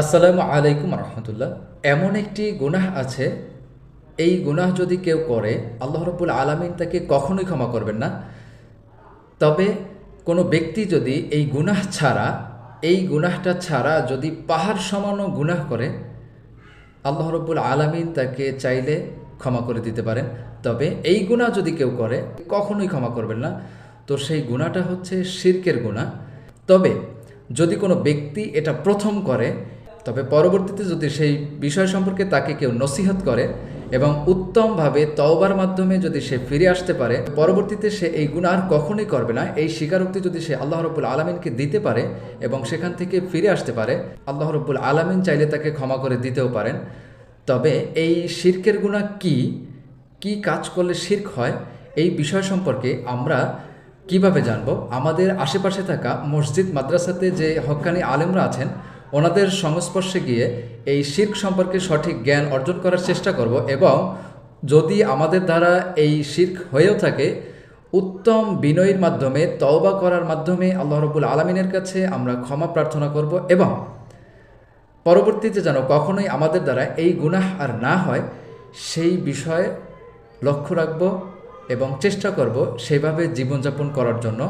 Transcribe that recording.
আসসালামু আলাইকুম রহমতুল্লাহ। এমন একটি গুনাহ আছে, এই গুনাহ যদি কেউ করে, আল্লাহ রব্বুল আলমিন তাকে কখনোই ক্ষমা করবেন না। তবে কোনো ব্যক্তি যদি এই গুনাহ ছাড়া, এই গুনাহটা ছাড়া যদি পাহাড় সমানো গুনাহ করে, আল্লাহ রব্বুল আলমিন তাকে চাইলে ক্ষমা করে দিতে পারেন। তবে এই গুনাহ যদি কেউ করে, কখনোই ক্ষমা করবেন না। তো সেই গুণাটা হচ্ছে শির্কের গুণা তবে যদি কোনো ব্যক্তি এটা প্রথম করে তবে পরবর্তীতে যদি সেই বিষয় সম্পর্কে তাকে কেউ নসিহত করে এবং উত্তমভাবে তওবার মাধ্যমে যদি সে ফিরে আসতে পারে, পরবর্তীতে সে এই গুণ আর কখনোই করবে না। এই স্বীকারোক্তি যদি সে আল্লাহ রব্বুল আলমিনকে দিতে পারে এবং সেখান থেকে ফিরে আসতে পারে, আল্লাহ রব্বুল আলমিন চাইলে তাকে ক্ষমা করে দিতেও পারেন। তবে এই শির্কের গুণা কি? কি কাজ করলে শির্ক হয়? এই বিষয় সম্পর্কে আমরা কীভাবে জানব? আমাদের আশেপাশে থাকা মসজিদ, মাদ্রাসাতে যে হক্কানি আলেমরা আছেন ওনাদের সংস্পর্শে গিয়ে এই শির্ক সম্পর্কে সঠিক জ্ঞান অর্জন করার চেষ্টা করব এবং যদি আমাদের দ্বারা এই শির্ক হয়েও থাকে, উত্তম বিনয়ের মাধ্যমে, তওবা করার মাধ্যমে আল্লাহ রবুল আলমিনের কাছে আমরা ক্ষমা প্রার্থনা করব এবং পরবর্তীতে যেন কখনোই আমাদের দ্বারা এই গুনাহ আর না হয়, সেই বিষয়ে লক্ষ্য রাখব এবং চেষ্টা করব সেভাবে জীবনযাপন করার জন্য।